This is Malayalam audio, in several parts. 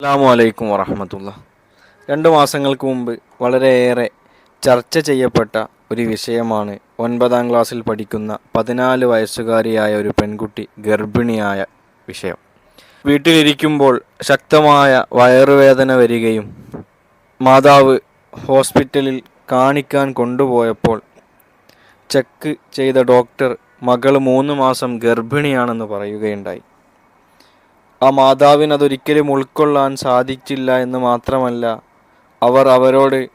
അസ്സാമു അലൈക്കും വറഹമത്തുള്ള രണ്ട് മാസങ്ങൾക്ക് മുമ്പ് വളരെയേറെ ചർച്ച ചെയ്യപ്പെട്ട ഒരു വിഷയമാണ് ഒൻപതാം ക്ലാസ്സിൽ പഠിക്കുന്ന പതിനാല് വയസ്സുകാരിയായ ഒരു പെൺകുട്ടി ഗർഭിണിയായ വിഷയം. വീട്ടിലിരിക്കുമ്പോൾ ശക്തമായ വയറുവേദന വരികയും മാതാവ് ഹോസ്പിറ്റലിൽ കാണിക്കാൻ കൊണ്ടുപോയപ്പോൾ ചെക്ക് ചെയ്ത ഡോക്ടർ മകൾ മൂന്ന് മാസം ഗർഭിണിയാണെന്ന് പറയുകയുണ്ടായി. ആ മാതാവിന് അതൊരിക്കലും ഉൾക്കൊള്ളാൻ സാധിച്ചില്ല എന്ന് മാത്രമല്ല അവർ അവരോട്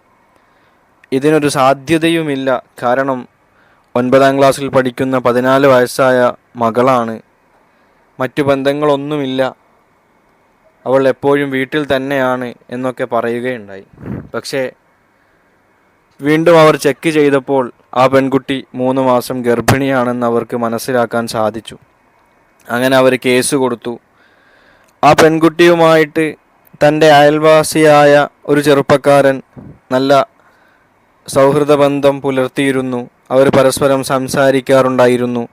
ഇതിനൊരു സാധ്യതയുമില്ല. കാരണം ഒൻപതാം ക്ലാസ്സിൽ പഠിക്കുന്ന പതിനാല് വയസ്സായ മകളാണ്. മറ്റു ബന്ധങ്ങളൊന്നുമില്ല. അവൾ എപ്പോഴും വീട്ടിൽ തന്നെയാണ് എന്നൊക്കെ പറയുകയുണ്ടായി. പക്ഷേ വീണ്ടും അവർ ചെക്ക് ചെയ്തപ്പോൾ ആ പെൺകുട്ടി മൂന്ന് മാസം ഗർഭിണിയാണെന്ന് അവർക്ക് മനസ്സിലാക്കാൻ സാധിച്ചു. അങ്ങനെ അവർ കേസ് കൊടുത്തു. ആ പെൺകുട്ടിയുമായിട്ട് തന്റെ അയൽവാസിയായ ഒരു ചെറുപ്പക്കാരൻ നല്ല സൗഹൃദ ബന്ധം പുലർത്തിയിരുന്നു. അവർ പരസ്പരം സംസാരിക്കാറുണ്ടായിരുന്നു.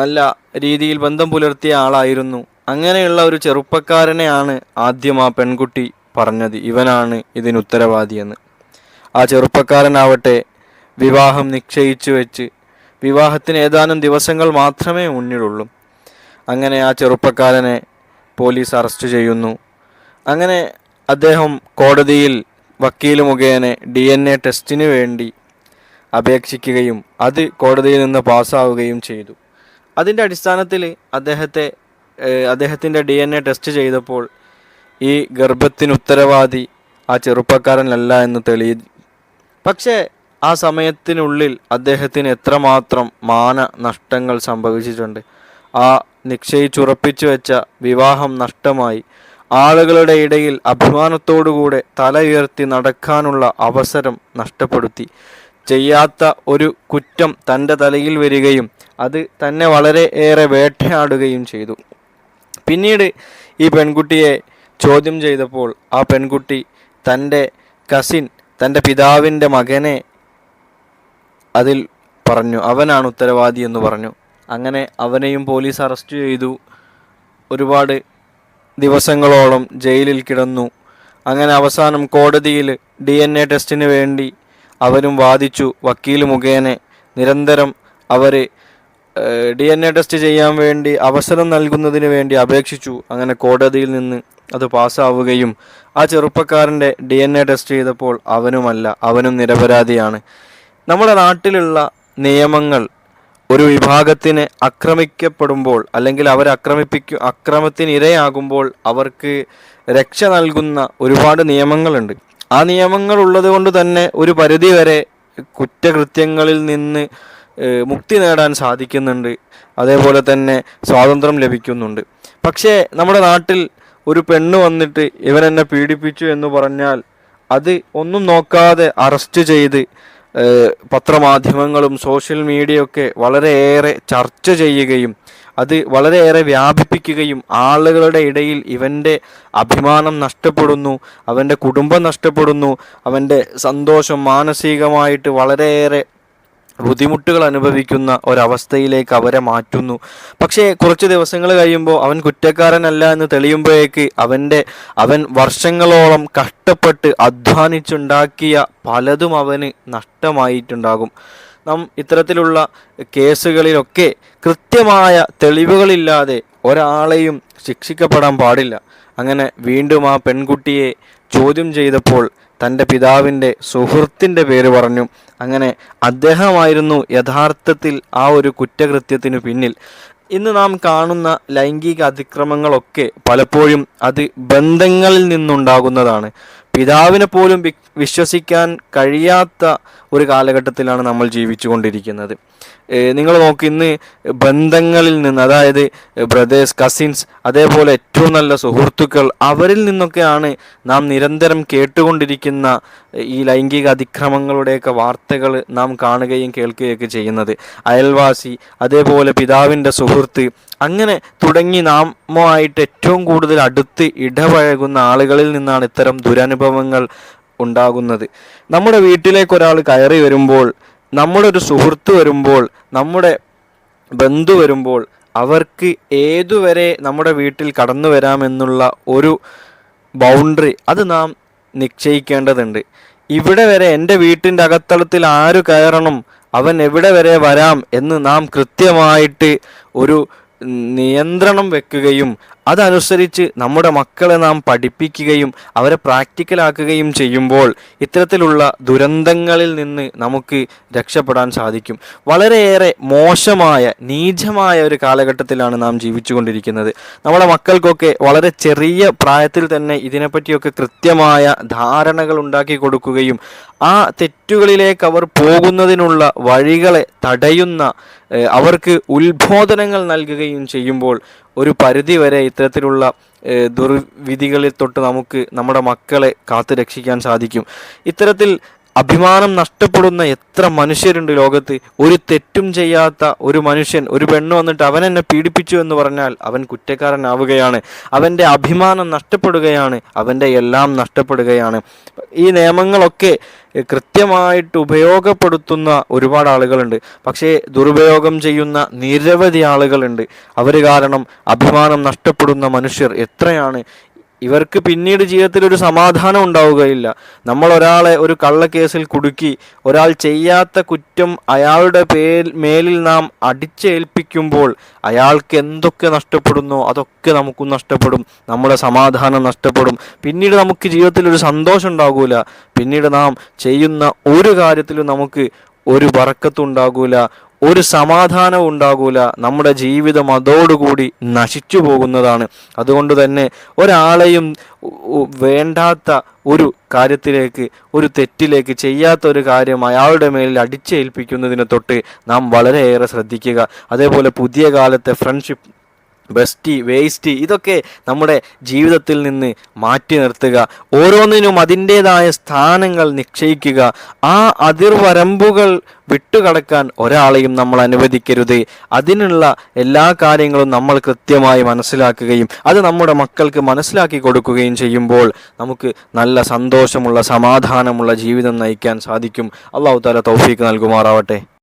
നല്ല രീതിയിൽ ബന്ധം പുലർത്തിയ ആളായിരുന്നു. അങ്ങനെയുള്ള ഒരു ചെറുപ്പക്കാരനെയാണ് ആദ്യം ആ പെൺകുട്ടി പറഞ്ഞത്. ഇവനാണ് ഇതിന് ഉത്തരവാദിയെന്ന്. ആ ചെറുപ്പക്കാരനാവട്ടെ വിവാഹം നിശ്ചയിച്ചു വെച്ച് വിവാഹത്തിന് ഏതാനും ദിവസങ്ങൾ മാത്രമേ മുന്നിലുള്ളൂ. അങ്ങനെ ആ ചെറുപ്പക്കാരനെ പോലീസ് അറസ്റ്റ് ചെയ്യുന്നു. അങ്ങനെ അദ്ദേഹം കോടതിയിൽ വക്കീൽ മുഖേന ഡി എൻ എ ടെസ്റ്റിന് വേണ്ടി അപേക്ഷിക്കുകയും അത് കോടതിയിൽ നിന്ന് പാസ്സാവുകയും ചെയ്തു. അതിന്റെ അടിസ്ഥാനത്തിൽ അദ്ദേഹത്തെ അദ്ദേഹത്തിന്റെ ഡി എൻ എ ടെസ്റ്റ് ചെയ്തപ്പോൾ ഈ ഗർഭത്തിന് ഉത്തരവാദി ആ ചെറുപ്പക്കാരനല്ല എന്ന് തെളിയി പക്ഷേ ആ സമയത്തിനുള്ളിൽ അദ്ദേഹത്തിന് എത്രമാത്രം മാന നഷ്ടങ്ങൾ സംഭവിച്ചിട്ടുണ്ട്. ആ നിശ്ചയിച്ചുറപ്പിച്ചു വെച്ച വിവാഹം നഷ്ടമായി. ആളുകളുടെ ഇടയിൽ അഭിമാനത്തോടുകൂടെ തല ഉയർത്തി നടക്കാനുള്ള അവസരം നഷ്ടപ്പെടുത്തി. ചെയ്യാത്ത ഒരു കുറ്റം തന്റെ തലയിൽ വരികയും അത് തന്നെ വളരെ ഏറെ വേട്ടയാടുകയും ചെയ്തു. പിന്നീട് ഈ പെൺകുട്ടിയെ ചോദ്യം ചെയ്തപ്പോൾ ആ പെൺകുട്ടി തന്റെ കസിൻ തന്റെ പിതാവിന്റെ മകനെ അതിൽ പറഞ്ഞു അവനാണ് ഉത്തരവാദി എന്ന് പറഞ്ഞു. അങ്ങനെ അവനെയും പോലീസ് അറസ്റ്റ് ചെയ്തു. ഒരുപാട് ദിവസങ്ങളോളം ജയിലിൽ കിടന്നു. അങ്ങനെ അവസാനം കോടതിയിൽ ഡി എൻ എ ടെസ്റ്റിന് വേണ്ടി അവരും വാദിച്ചു. വക്കീൽ മുഖേന നിരന്തരം അവർ ഡി എൻ എ ടെസ്റ്റ് ചെയ്യാൻ വേണ്ടി അവസരം നൽകുന്നതിന് വേണ്ടി അപേക്ഷിച്ചു. അങ്ങനെ കോടതിയിൽ നിന്ന് അത് പാസ്സാവുകയും ആ ചെറുപ്പക്കാരന്റെ ഡി എൻ എ ടെസ്റ്റ് ചെയ്തപ്പോൾ അവനുമല്ല അവനും നിരപരാധിയാണ്. നമ്മുടെ നാട്ടിലുള്ള നിയമങ്ങൾ ഒരു വിഭാഗത്തിന് ആക്രമിക്കപ്പെടുമ്പോൾ അല്ലെങ്കിൽ അവർ ആക്രമിപ്പിക്കും അക്രമത്തിന് ഇരയാകുമ്പോൾ അവർക്ക് രക്ഷ നൽകുന്ന ഒരുപാട് നിയമങ്ങളുണ്ട്. ആ നിയമങ്ങൾ ഉള്ളത് കൊണ്ട് തന്നെ ഒരു പരിധി വരെ കുറ്റകൃത്യങ്ങളിൽ നിന്ന് മുക്തി നേടാൻ സാധിക്കുന്നുണ്ട്. അതേപോലെ തന്നെ സ്വാതന്ത്ര്യം ലഭിക്കുന്നുണ്ട്. പക്ഷേ നമ്മുടെ നാട്ടിൽ ഒരു പെണ്ണ് വന്നിട്ട് ഇവനെന്നെ പീഡിപ്പിച്ചു എന്ന് പറഞ്ഞാൽ അത് ഒന്നും നോക്കാതെ അറസ്റ്റ് ചെയ്ത് പത്രമാധ്യമങ്ങളും സോഷ്യൽ മീഡിയയൊക്കെ വളരെയേറെ ചർച്ച ചെയ്യുകയും അത് വളരെയേറെ വ്യാപിപ്പിക്കുകയും ആളുകളുടെ ഇടയിൽ ഇവന്റെ അഭിമാനം നഷ്ടപ്പെടുന്നു അവന്റെ കുടുംബം നഷ്ടപ്പെടുന്നു അവന്റെ സന്തോഷം മാനസികമായിട്ട് വളരെയേറെ ബുദ്ധിമുട്ടുകൾ അനുഭവിക്കുന്ന ഒരവസ്ഥയിലേക്ക് അവരെ മാറ്റുന്നു. പക്ഷേ കുറച്ച് ദിവസങ്ങൾ കഴിയുമ്പോൾ അവൻ കുറ്റക്കാരനല്ല എന്ന് തെളിയുമ്പോഴേക്ക് അവന്റെ അവൻ വർഷങ്ങളോളം കഷ്ടപ്പെട്ട് അധ്വാനിച്ചുണ്ടാക്കിയ പലതും അവന് നഷ്ടമായിട്ടുണ്ടാകും. നാം ഇത്തരത്തിലുള്ള കേസുകളിലൊക്കെ കൃത്യമായ തെളിവുകളില്ലാതെ ഒരാളെയും ശിക്ഷിക്കപ്പെടാൻ പാടില്ല. അങ്ങനെ വീണ്ടും ആ പെൺകുട്ടിയെ ചോദ്യം ചെയ്തപ്പോൾ തന്റെ പിതാവിന്റെ സുഹൃത്തിന്റെ പേര് പറഞ്ഞു. അങ്ങനെ അദ്ദേഹമായിരുന്നു യഥാർത്ഥത്തിൽ ആ ഒരു കുറ്റകൃത്യത്തിനു പിന്നിൽ. ഇന്ന് നാം കാണുന്ന ലൈംഗിക അതിക്രമങ്ങളൊക്കെ പലപ്പോഴും അത് ബന്ധങ്ങളിൽ നിന്നുണ്ടാകുന്നതാണ്. പിതാവിനെ പോലും വിശ്വസിക്കാൻ കഴിയാത്ത ഒരു കാലഘട്ടത്തിലാണ് നമ്മൾ ജീവിച്ചു കൊണ്ടിരിക്കുന്നത് നിങ്ങൾ നോക്ക് ഇന്ന് ബന്ധങ്ങളിൽ നിന്ന് അതായത് ബ്രദേഴ്സ് കസിൻസ് അതേപോലെ ഏറ്റവും നല്ല സുഹൃത്തുക്കൾ അവരിൽ നിന്നൊക്കെയാണ് നാം നിരന്തരം കേട്ടുകൊണ്ടിരിക്കുന്ന ഈ ലൈംഗിക അതിക്രമങ്ങളുടെയൊക്കെ വാർത്തകൾ നാം കാണുകയും കേൾക്കുകയൊക്കെ ചെയ്യുന്നത്. അയൽവാസി അതേപോലെ പിതാവിന്റെ സുഹൃത്ത് അങ്ങനെ തുടങ്ങി നാമുമായിട്ട് ഏറ്റവും കൂടുതൽ അടുത്ത് ഇടപഴകുന്ന ആളുകളിൽ നിന്നാണ് ഇത്തരം ദുരനുഭവങ്ങൾ ഉണ്ടാകുന്നത്. നമ്മുടെ വീട്ടിലേക്ക് ഒരാൾ കയറി വരുമ്പോൾ നമ്മുടെ ഒരു സുഹൃത്ത് വരുമ്പോൾ നമ്മുടെ ബന്ധു വരുമ്പോൾ അവർക്ക് ഏതുവരെ നമ്മുടെ വീട്ടിൽ കടന്നു വരാമെന്നുള്ള ഒരു ബൗണ്ടറി അത് നാം നിശ്ചയിക്കേണ്ടതുണ്ട്. ഇവിടെ വരെ എന്റെ വീട്ടിന്റെ അകത്തളത്തിൽ ആര് കയറണം? അവൻ എവിടെ വരെ വരാം? എന്ന് നാം കൃത്യമായിട്ട് ഒരു നിയന്ത്രണം വെക്കുകയും അതനുസരിച്ച് നമ്മുടെ മക്കളെ നാം പഠിപ്പിക്കുകയും അവരെ പ്രാക്ടിക്കലാക്കുകയും ചെയ്യുമ്പോൾ ഇത്തരത്തിലുള്ള ദുരന്തങ്ങളിൽ നിന്ന് നമുക്ക് രക്ഷപ്പെടാൻ സാധിക്കും. വളരെയേറെ മോശമായ നീചമായ ഒരു കാലഘട്ടത്തിലാണ് നാം ജീവിച്ചുകൊണ്ടിരിക്കുന്നത്. നമ്മുടെ മക്കൾക്കൊക്കെ വളരെ ചെറിയ പ്രായത്തിൽ തന്നെ ഇതിനെപ്പറ്റിയൊക്കെ കൃത്യമായ ധാരണകൾ ഉണ്ടാക്കി കൊടുക്കുകയും ആ തെറ്റുകളിലേക്ക് അവർ പോകുന്നതിനുള്ള വഴികളെ തടയുന്ന അവർക്ക് ഉത്ബോധനങ്ങൾ നൽകുകയും ചെയ്യുമ്പോൾ ഒരു പരിധി വരെ ഇത്തരത്തിലുള്ള ദുർവിധികളിൽ തൊട്ട് നമുക്ക് നമ്മുടെ മക്കളെ കാത്തു രക്ഷിക്കാൻ സാധിക്കും. ഇത്തരത്തിൽ അഭിമാനം നഷ്ടപ്പെടുന്ന എത്ര മനുഷ്യരുണ്ട് ലോകത്ത്. ഒരു തെറ്റും ചെയ്യാത്ത ഒരു മനുഷ്യൻ ഒരു പെണ്ണ് വന്നിട്ട് അവൻ എന്നെ പീഡിപ്പിച്ചു എന്ന് പറഞ്ഞാൽ അവൻ കുറ്റക്കാരനാവുകയാണ്. അവന്റെ അഭിമാനം നഷ്ടപ്പെടുകയാണ് അവന്റെ എല്ലാം നഷ്ടപ്പെടുകയാണ്. ഈ നിയമങ്ങളൊക്കെ കൃത്യമായിട്ട് ഉപയോഗപ്പെടുത്തുന്ന ഒരുപാട് ആളുകളുണ്ട്. പക്ഷേ ദുരുപയോഗം ചെയ്യുന്ന നിരവധി ആളുകളുണ്ട്. അവർ കാരണം അഭിമാനം നഷ്ടപ്പെടുന്ന മനുഷ്യർ എത്രയാണ്? ഇവർക്ക് പിന്നീട് ജീവിതത്തിൽ ഒരു സമാധാനം ഉണ്ടാവുകയില്ല. നമ്മൾ ഒരാളെ ഒരു കള്ളക്കേസിൽ കുടുക്കി ഒരാൾ ചെയ്യാത്ത കുറ്റം അയാളുടെ പേരിൽ മേലിൽ നാം അടിച്ചേൽപ്പിക്കുമ്പോൾ അയാൾക്ക് എന്തൊക്കെ നഷ്ടപ്പെടുന്നോ അതൊക്കെ നമുക്കും നഷ്ടപ്പെടും നമ്മുടെ സമാധാനം നഷ്ടപ്പെടും. പിന്നീട് നമുക്ക് ജീവിതത്തിൽ ഒരു സന്തോഷം ഉണ്ടാകൂല. പിന്നീട് നാം ചെയ്യുന്ന ഒരു കാര്യത്തിലും നമുക്ക് ഒരു വറക്കത്തും ഉണ്ടാകൂല. ഒരു സമാധാനവും ഉണ്ടാകൂല. നമ്മുടെ ജീവിതം അതോടുകൂടി നശിച്ചു പോകുന്നതാണ്. അതുകൊണ്ട് തന്നെ ഒരാളെയും വേണ്ടാത്ത ഒരു കാര്യത്തിലേക്ക് ഒരു തെറ്റിലേക്ക് ചെയ്യാത്ത ഒരു കാര്യം അയാളുടെ മേലിൽ അടിച്ചേൽപ്പിക്കുന്നതിനെ തൊട്ട് നാം വളരെയേറെ ശ്രദ്ധിക്കുക. അതേപോലെ പുതിയ കാലത്തെ ഫ്രണ്ട്ഷിപ്പ് ബെസ്റ്റി വേസ്റ്റ് ഇതൊക്കെ നമ്മുടെ ജീവിതത്തിൽ നിന്ന് മാറ്റി നിർത്തുക. ഓരോന്നിനും അതിന്റെതായ സ്ഥാനങ്ങൾ നിശ്ചയിക്കുക. ആ അതിർവരമ്പുകൾ വിട്ടുകടക്കാൻ ഒരാളെയും നമ്മൾ അനുവദിക്കരുത്. അതിനുള്ള എല്ലാ കാര്യങ്ങളും നമ്മൾ കൃത്യമായി മനസ്സിലാക്കുകയും അത് നമ്മുടെ മക്കൾക്ക് മനസ്സിലാക്കി കൊടുക്കുകയും ചെയ്യുമ്പോൾ നമുക്ക് നല്ല സന്തോഷമുള്ള സമാധാനമുള്ള ജീവിതം നയിക്കാൻ സാധിക്കും. അള്ളാഹു താല തൗഫീക്ക് നൽകുമാറാവട്ടെ.